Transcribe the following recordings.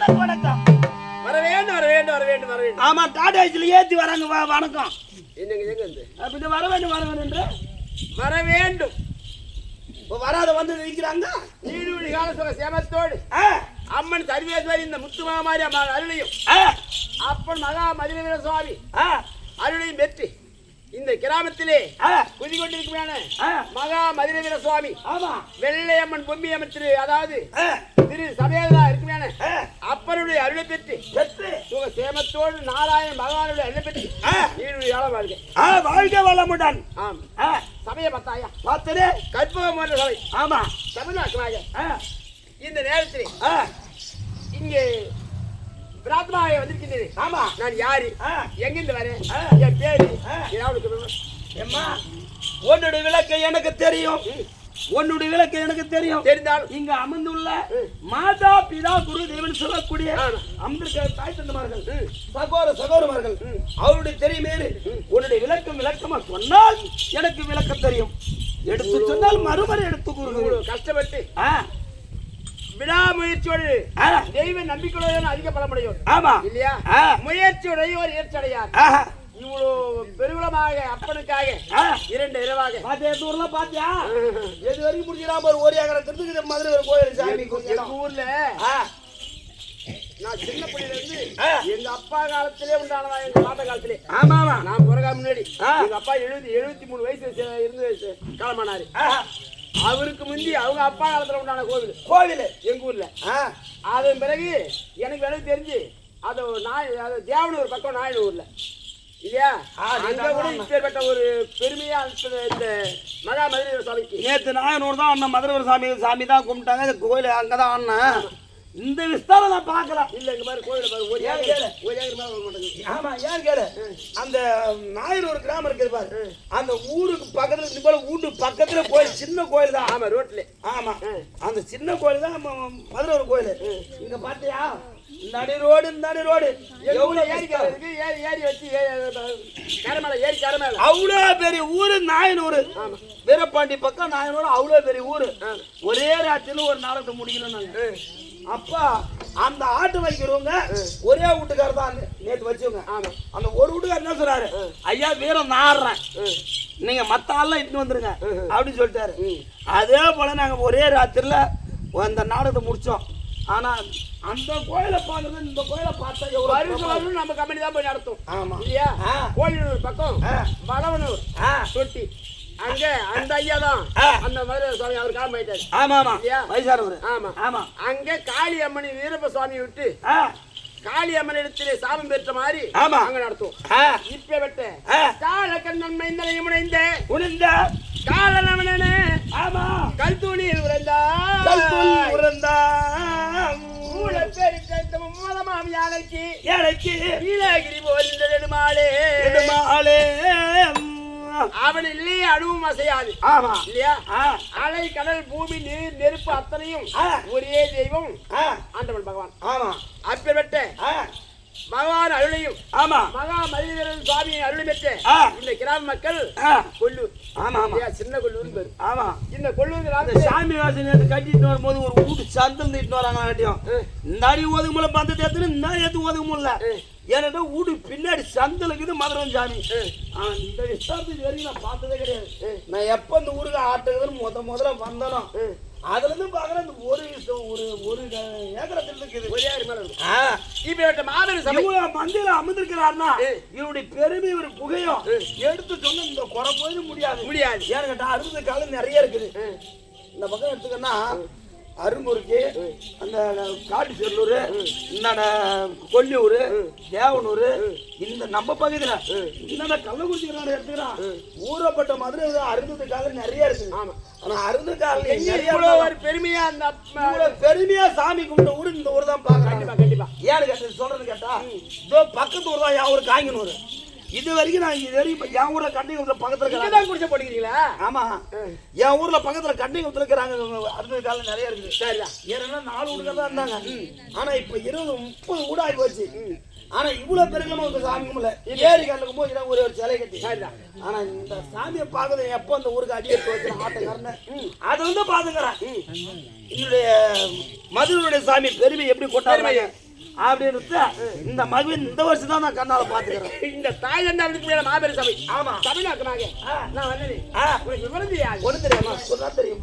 வணக்கம் வணக்கம். வர வேண்டும் வர வேண்டும் வர வேண்டும் வர வேண்டும். ஆமா டாடா ஏசில ஏத்தி வராங்க வா வணக்கம். என்னங்க எங்க இருந்து? அப்படி வர வேண்டும் வர வேண்டும் என்று. வர வேண்டும். இப்ப வராத வந்து நிற்கிறாங்க நீடுவழி கால சுக சேமத்தோடு. ஆ, அம்மன் சர்வேஸ்வரி இந்த முத்து மாமாரி அம்மா அருளையும். ஆ, அப்பன் மகா மதுரவீர சுவாமி. ஆ, அருளையும் பெற்று இந்த கிராமத்திலே ஆ, குதிகொண்டிருக்கிறான ஆ, மகா மதுரவீர சுவாமி. ஆமா. வெள்ளை அம்மன் பொம்மி அம்மன் திரு அதாவது ஆ, திரு சபேதா இருக்கிறான ஆ, அப்பனுடைய அருளை பெற்று பெற்று, சுக சேமத்தோடு நாராயண பகவானுடைய அருளை பெற்று ஆ, நீடுவழி காலம் வாழ்க. ஆ, வாழ்க வளமுடன். ஆம். ஆ, சமய பத்தாயா? பார்த்தனே கற்பகம் போன்ற சபை ஆமா. தமிழ்நாட்டுமாக இந்த நேரத்தில் ஆ, இங்கே பிரார்த்தமாக வந்திருக்கின்றேன் ஆமா. நான் யாரு? எங்கிருந்து வரேன். என் பேரு. ஏதாவது. எம்மா உன்னுடைய விளக்கு எனக்கு தெரியும். உன்னுடைய விளக்கு எனக்கு தெரியும். தெரிந்தால்? இங்க அமர்ந்துள்ள. மாதா பிதா குரு தேவன் சொல்லக்கூடிய. அமிர்த தாய் தந்தமார்கள் ம். சகோதர சகோதரமார்கள். அவருடைய தெரியுமேறு உன்னுடைய விளக்கம் விளக்கமா சொன்னால் எனக்கு விளக்கம் தெரியும். எடுத்து சொன்னால் மறுமுறை எடுத்து இவ்வளவு கஷ்டப்பட்டு விடாமுயற்சியோடு தெய்வ நம்பிக்கையுடன் அதிக பலமுடையோர். ஆமா. இல்லையா? ஆ, முயற்சியுடையோர் ஏற்றடையார். பெருகுலமாக அப்பனுக்காக. இரண்டு இரவாக. பாத்தியா இந்த ஊர்ல பாத்தியா? எது வரைக்கும் முடிஞ்சிடாம ஒரு ஒரு ஏக்கரத்துக்கு மதுரை ஒரு கோயில் சாமி எங்க ஊர்ல? நான் சின்ன பிள்ளையில இருந்து. எங்க அப்பா காலத்திலே உண்டானதா எங்க தாத்தா காலத்திலே. ஆமா ஆமா நான் பிறகு முன்னாடி. எங்க அப்பா எழுபத்தி எழுபத்தி மூணு வயசு இருந்து காலமானாரு. அவருக்கு முந்தி அவங்க அப்பா காலத்துல உண்டான கோவில். கோவில். எங்க ஊர்ல. அதன் பிறகு எனக்கு எனக்கு தெரிஞ்சு அது நாய் அது தேவனூர் பக்கம் நாயனூர்ல. இல்லையா? அங்க கூட இப்பேற்பட்ட ஒரு பெருமையா இந்த மகா மதுரை சுவாமிக்கு நேத்து நாயனூர் தான் அண்ணன் மதுரை சாமி சாமி தான் கும்பிட்டாங்க. இந்த கோயில் அங்கதான் அண்ணன். இந்த விஸ்தாரம் நான் பார்க்கல. இல்ல இங்க பாரு கோயில ஒரு? ஒரு ஆமா ஏன் கேளு? அந்த நாயனூர் கிராமம் இருக்குது பாரு. அந்த ஊருக்கு பக்கத்துல இது போல வீட்டு பக்கத்துல கோயில் சின்ன கோயில் தான். ஆமா ரோட்ல. ஆமா. அந்த சின்ன கோயில் தான் மதுரை ஒரு கோயில். இங்க பாத்தியா? நடு ரோடு நடு ரோடு. எவ்வளவு இருக்கு? ஏரி ஏரி வச்சு கரை மேல ஏரி கரை மேல. அவ்வளோ பெரிய ஊரு நாயனூர். வீரபாண்டி பக்கம் நாயனூர் அவ்வளோ பெரிய ஊரு. ஒரே ராத்திரில ஒரு நாடகத்தை முடிக்கணும் நாங்க அப்பா அந்த ஆட்டு வைக்கிறவங்க ஒரே வீட்டுக்காரர் தான் நேத்து வச்சவங்க. அந்த ஒரு வீட்டுக்காரர் என்ன சொல்றாரு? ஐயா வீரம் நான் ஆடுறேன். நீங்க மத்த ஆள்லாம் இட்டு வந்துருங்க. அப்படின்னு சொல்லிட்டாரு. அதே போல நாங்க ஒரே ராத்திரில அந்த நாடகத்தை முடிச்சோம். ஆனா அந்த கோயிலை பார்க்கறது இந்த கோயிலை பார்த்தா எவ்வளவு வருஷம் நம்ம கம்பெனி தான் போய் நடத்தும். ஆமா. இல்லையா. கோழினூர் பக்கம். வளவனூர் தொட்டி. அங்க அந்த ஐயா தான். அந்த மதுரை சுவாமி அவர் காலம் ஆயிட்டாரு ஆமா ஆமா. இல்லையா? வயசானவர். ஆமா. ஆமா. அங்க காளி அம்மன் வீரப்ப சுவாமி விட்டு காளி அம்மன் இடத்திலே சாபம் பெற்ற மாதிரி ஆமா. அங்க நடத்தும் ஆ, இப்ப வெட்ட. கால கண்ணன் மைந்தலையும் முனைந்த உணிந்த காலனவனே. ஆமா. கல் துணியில் உறைந்தா. மூலமாம் யானைக்கு. எனக்கு நீலகிரி போல் நெடுமாளே நெடுமாலே. அவன் இல்லையே அணுவும் அசையாது. ஆமா. இல்லையா? ஆ, அலை கடல் பூமி நீர் நெருப்பு அத்தனையும். ஒரே தெய்வம். ஆண்டவன் பகவான். ஆமா. அப்பேற்பட்ட பகவான் அருளையும் ஆமா. மகா மதிவீரன் சுவாமியை அருளை பெற்ற. இந்த கிராம மக்கள் கொல்லூர். ஆமா ஆமா? சின்ன கொல்லூர் பேரு. ஆமா. இந்த கொல்லூர் சாமி வாசனை கட்டிட்டு வரும்போது ஒரு வீட்டு சந்தல் நீட்டு வராங்க ஆட்டியும் இந்த அடி ஒதுக்க முடியல பந்தத்தை எடுத்துன்னு இந்த எடுத்து ஒதுக்க முடியல ஏன்னா வீடு பின்னாடி சந்தல் இருக்குது மதுரை சாமி இந்த விசாரத்துக்கு வரைக்கும் நான் பார்த்ததே கிடையாது. நான் எப்போ இந்த ஊருக்கு ஆட்டுக்குதுன்னு முத முதல்ல வந்தனோ அதுல இருந்து பாக்குறேன் இந்த ஒரு ஒரு ஒரு ஏக்கரத்தில் இருக்குது. ஒரே ஆறு மேல ஆ, இப்பேற்பட்ட மாபெரும் சபை இவ்வளவு மந்தியில அமர்ந்திருக்கிறாருன்னா. இவருடைய பெருமை ஒரு புகையும் எடுத்து சொன்ன இந்த குறை போயிட முடியாது. முடியாது. ஏன்னு கேட்டா அறுபது காலம் நிறைய இருக்குது. இந்த பக்கம் எடுத்துக்கன்னா அரும்புருக்கு அந்த காட்டு செல்லூர் இந்த கொல்லியூர் தேவனூர் இந்த நம்ம பகுதியில இந்த கள்ளக்குறிச்சி எடுத்துக்கிறான். ஊறப்பட்ட மதுரை காலம் நிறைய இருக்குது ஆமா. ஆனா ஒரு பெருமையா அந்த பெருமையா சாமி கும்பிட்ட ஊர் இந்த ஊர் தான் பாக்குறாங்க கண்டிப்பா கண்டிப்பா. ஏன்னு கேட்டு சொல்றது கேட்டா இதோ பக்கத்து ஊர் தான் ஊர் காய்கனூர் இது வரைக்கும் நான் இது வரைக்கும் என் ஊர்ல கண்டிங்க பக்கத்துல இருக்கிறாங்க. குடிச்ச போட்டுக்கிறீங்களா? ஆமா. என் ஊர்ல பக்கத்துல கண்டிங்க இருக்கிறாங்க. அடுத்த காலம் நிறைய இருக்குது. சரிதான் ஏன்னா நாலு வீடுகள் தான் இருந்தாங்க. ஆனா இப்ப இருபது முப்பது வீடு ஆகி போச்சு. ஆனா இவ்வளவு பெருக்கமா ஒரு சாமி கும்பல கண்ணுக்கு போது இதான் ஒரே ஒரு சிலை கட்டி. சரிதான். ஆனா இந்த சாமியை பார்க்கறது எப்போ அந்த ஊருக்கு அடி எடுத்து வச்சு ஆட்டக்காரன் அது வந்து பாத்துக்கிறேன் என்னுடைய மதுரையுடைய சாமி பெருமை எப்படி கொண்டாடுறாங்க? அப்படின்னு இந்த மகிழ்ச்சி இந்த வருஷம் தான் நான் கண்ணால பாத்துக்கிறேன் இந்த தாய் தந்தாரத்துக்கு மேல மாபெரும் சபை ஆமா. ஆ. நான் வந்தேன் ஆ, உனக்கு விவரம் தெரியாது ஒண்ணு தெரியாமா? சொன்னா தெரியும்.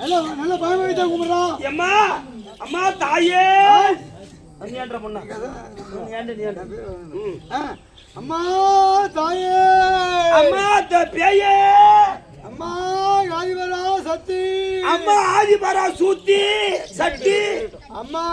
ஹலோ நல்ல பாய் வைத்தா அம்மா அம்மா தாயே. நீ ஏன்ற பொண்ணா? நீ ஏன்ற நீ ஏன்ற ம். ஆ, அம்மா தாயே. அம்மா த பேயே. அம்மா யாதிவரா சக்தி அம்மா ஆதிபரா சூத்தி சட்டி. அம்மா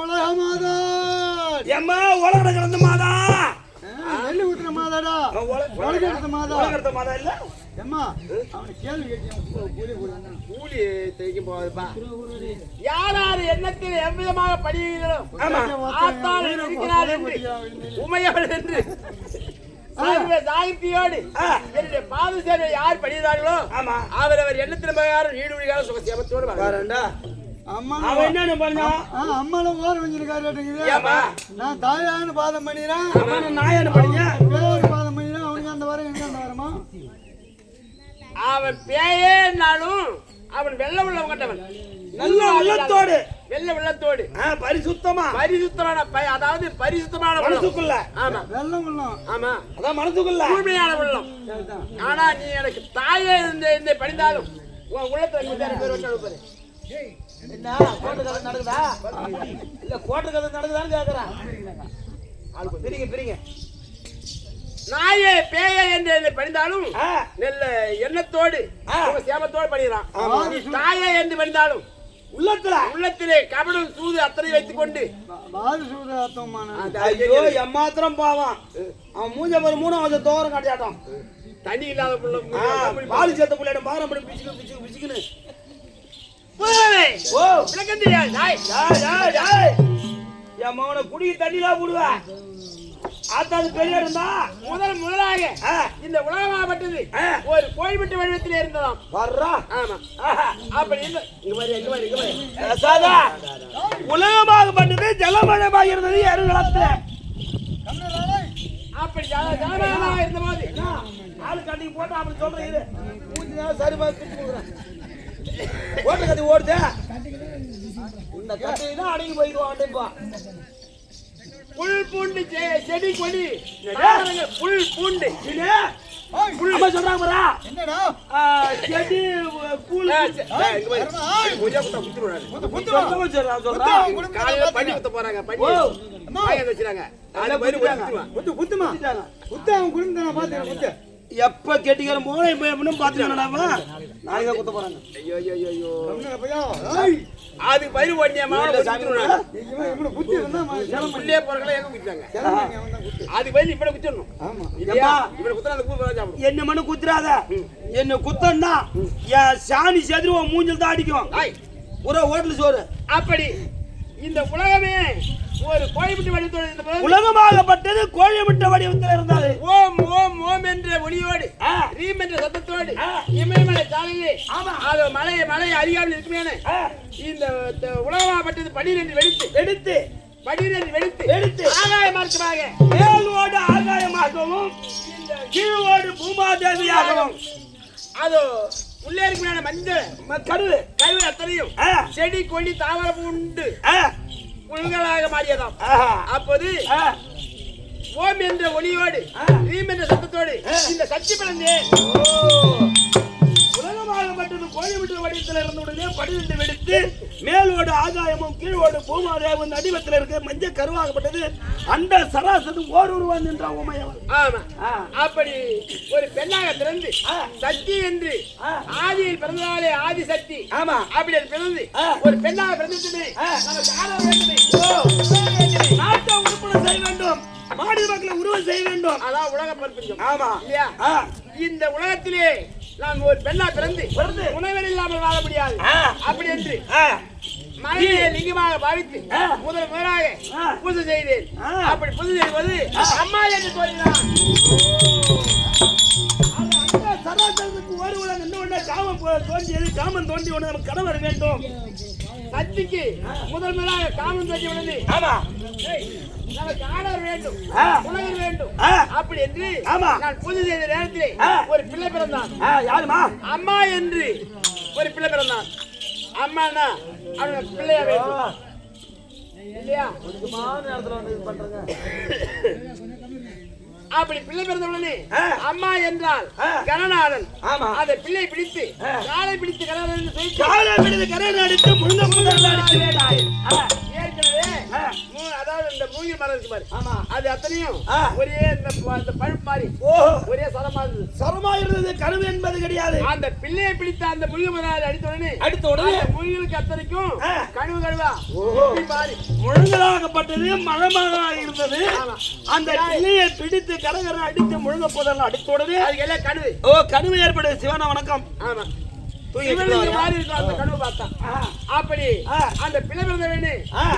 உலக மாதா அம்மா உலக கிடந்த மாதா. நெல்லு ஊத்துற மாதாடா. உலக எடுத்த மாதா. உலக கிடந்த மாதா இல்ல? அம்மா அவனை கேள்வி கேட்டேன் கூலி தைக்கும் போகுதுப்பா யார் யார் எண்ணத்தில் எவ்விதமாக படிக்கிறீர்களோ ஆமா. ஆத்தாள் இருக்கிறார் என்று உமையாள் என்று. சாகித்யோடு. என்னுடைய யார் படிக்கிறார்களோ அவர் அவர் எண்ணத்தில் பிரகாரம் நீடு முடிகால சுகசேமத்தோடு வாழ்வார். பாருண்டா அம்மா அவன் என்ன அம்மால ஏம்மா? நான் தாயான்னு பாதம் பண்ணிடுறேன். அம்மா நான் நாயான்னு படிங்க பேரு பாதம் பண்ணிடுறேன் அவனுக்கு அந்த வரம் எனக்கு அந்த வரமா அவன் பேயேனாலும் அவன் வெள்ள உள்ளம் கட்டவன். நல்ல உள்ளத்தோடு. வெள்ள உள்ளத்தோடு. பரிசுத்தமா. பரிசுத்தமான பய- அதாவது பரிசுத்தமான மனசுக்குள்ள. ஆமா. வெள்ளம் உள்ளம். ஆமா. அதான் மனசுக்குள்ள. தூய்மையான உள்ளம். ஆனா நீ எனக்கு தாயே இந்த இந்த படிந்தாலும் உன் உள்ளத்துல பேர் வச்சு என்ன? கோட்டு கதை நடக்குதா? இல்ல கோட்டு கதை நடக்குதான்னு கேக்குறேன். பிரிங்க பிரிங்க. நாயே பேயே என்று பணிந்தாலும் நல்ல எண்ணத்தோடு சேமத்தோடு பணிகிறான். தாயே என்று பணிந்தாலும் உள்ளத்துல. உள்ளத்திலே கபடும் சூது அத்தனை வைத்துக் கொண்டு ஐயோ எம்மாத்திரம் பாவான். அவன் மூஞ்ச ஒரு மூணாவது தோரம் காட்டியாட்டம். தண்ணி இல்லாத புள்ள பாலி சேர்த்த பிள்ளைட பாரம் படி பிச்சுக்கு பிச்சுக்கு பிச்சுக்குன்னு. என் மகனை குடி தண்ணிலாம் போடுவேன் ஆத்தாது பெரிய இருந்தா முதல் முதலாக இந்த உலகமாகப்பட்டது. ஒரு கோழிப்பட்டு வடிவத்தில் இருந்ததாம். வர்றா? ஆமா. அப்படி இங்க இங்க பாரு இங்க பாரு. பேசாதா. உலகமாகப்பட்டது ஜலமயமாக இருந்தது எருகளத்துல அப்படி ஜல- ஜலமயமாக இருந்தபோது ஆளு கட்டி போட்டு அப்படி சொல்றேன் இது. மூஞ்சினால சரி பார்த்து கொடுக்குறேன். ஓட்ட கத்தி ஓடுதே. இந்த கட்டி தான் அடங்கி போயிடுவான் புல் பூண்டு செடி கொடி. புல் பூண்டு அம்மா சொல்றாங்க என்னடா? செடி கூழ் எப்ப கெட்டிக்கிற மோனை போய் பாத்துக்கலாமா நாளைக்கு தான் குத்த போறாங்க. ஐயோ ஐயோ ஐயோ, அது பயிர் இவனை குத்தி புள்ளைய போறவங்கள எங்க குத்துறாங்க செலம் பண்ணி அவன் தான் குத்து. அது பயிர் இப்படி குத்திடணும். ஆமா. இல்லையா இப்படி குத்துறா அந்த கூப்பிட சாப்பிடும். என்ன மண்ணு குத்துறாத. என்ன குத்தன்னா என் சாணி செதுரு மூஞ்சில் தான் அடிக்கும். ஆய். ஒரு ஹோட்டல் சோறு. அப்படி. இந்த உலகமே ஒரு கோழிமுட்டி வடிவத்தோடு இருந்தபோது உலகமாகப்பட்டது கோழி விட்ட வடிவத்தில் இருந்தாது ஓம் ஓம் ஓம் என்ற ஒளியோடு. ரீம் என்ற சத்தத்தோடு. இமயமலை சாலையிலே ஆமா. அது மலை மலை அறியாமல் இருக்குமே இந்த உலகமாகப்பட்டது படீரென்று வெடித்து எடுத்து படீரென்று வெடித்து வெடித்து. ஆகாய மார்க்கமாக மேலோடு ஆகாயமாகவும் இந்த கீழோடு பூமாதேவியாகவும் அது உள்ளே இருக்குமே மஞ்சள். கருவு கருவி அத்தனையும். செடி கொடி தாவர பூண்டு ஆ, புல்களாக மாறியதாம். அப்போது ஓம் என்ற ஒளியோடு. ரீம் என்ற சத்தத்தோடு இந்த சக்தி பிறந்தே வடிவத்தில் இருந்த உடனே பன்னிரண்டு வெடித்து மேலோடு ஆகாயமும் கீழோடு பூமாதேவம் நடிவத்தில் இருக்க. மஞ்சள் கருவாகப்பட்டது. அண்ட சராசரி ஓருருவன் என்ற உமையவன் ஆமா. ஆ, அப்படி ஒரு பெண்ணாக பிறந்து. சக்தி என்று. ஆதியில் பிறந்ததாலே ஆதி சக்தி ஆமா. அப்படி அது பிறந்து. ஒரு பெண்ணாக பிறந்துட்டு. நாட்டை உறுப்பினர் செய்ய வேண்டும். மாநில மக்களை உருவம் செய்ய வேண்டும். அதான் உலக பரப்பிஞ்சம் ஆமா. இல்லையா? இந்த உலகத்திலே நாம் ஒரு பெண்ணா பிறந்து பிறந்து. உணவன் இல்லாமல் வாழ முடியாது. அப்படி என்று மலையை லிங்கமாக பாவித்து. முதல் முதலாக. பூஜை செய்தேன். அப்படி பூஜை செய்வது அம்மா என்று சராசரத்துக்கு ஒரு உலகம் என்ன ஒண்ணு காமம் தோன்றியது காமம் தோன்றி ஒண்ணு நமக்கு கணவர் வேண்டும் சக்திக்கு முதல் முதலாக காமம் தோன்றி ஆமா நமக்கு ஆடவர் வேண்டும். வேண்டும். அப்படி என்று ஆமா. நான் பூஜை செய்த நேரத்திலே. ஒரு பிள்ளை பிறந்தான். யாருமா? அம்மா என்று ஒரு பிள்ளை பிறந்தான். அம்மானா அவனுக்கு பிள்ளையா வேண்டும். இல்லையா? நேரத்துல வந்து இது பண்றேங்க. அப்படி பிள்ளை பிறந்த உடனே. அம்மா என்றால் ஆமா. அந்த பிள்ளை பிடித்து. காலை பிடித்து கணநாதன் என்று சொல்லி காலை விடுது கரை அடித்து அதாவது இந்த மூங்கில் மரம் இருக்கு பாரு. ஆமா. அது அத்தனையும். ஒரே இந்த பழுப்பு மாதிரி. ஒரே சரமா இருந்தது. சரமா இருந்தது கருவு என்பது கிடையாது. அந்த பிள்ளையை பிடித்த அந்த முருகன் மரம் அடித்த உடனே அடுத்த உடனே முருகனுக்கு அத்தனைக்கும் ஓஹோ. இப்படி மாறி. முழுங்கலாகப்பட்டது மழமாக இருந்தது. அந்த கிளியை பிடித்து கரகர அடித்து முழுங்க போதெல்லாம் அடித்த உடனே அதுக்கு எல்லாம் ஓ கருவு ஏற்படுது. சிவனா வணக்கம். ஆமா. அப்படி. அந்த பிள்ளை பிறந்த வேணு.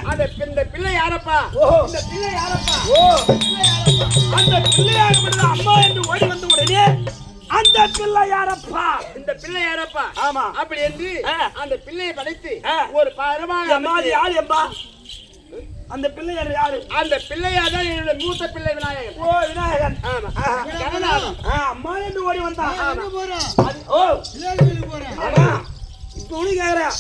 அந்த இந்த பிள்ளை யாரப்பா. இந்த பிள்ளை யாரப்பா? ஓ. அந்த பிள்ளையாகப்பட்டது அம்மா என்று ஓடி வந்த உடனே அந்த பிள்ளை யாரப்பா? இந்த பிள்ளை யாரப்பா? ஆமா. அப்படி என்று. அந்த பிள்ளையை படைத்து. ஒரு மாதிரி யார் எம்பா? அந்த பிள்ளையார் யாரு? அந்த பிள்ளையாதான் என்னுடைய மூத்த பிள்ளை விநாயகர் ஓ விநாயகன். அம்மா என்று ஓடி வந்தான். எங்க போறா அது- ஓ. போறேன் ஆமா இப்ப உனக்கு கேக்குறேன்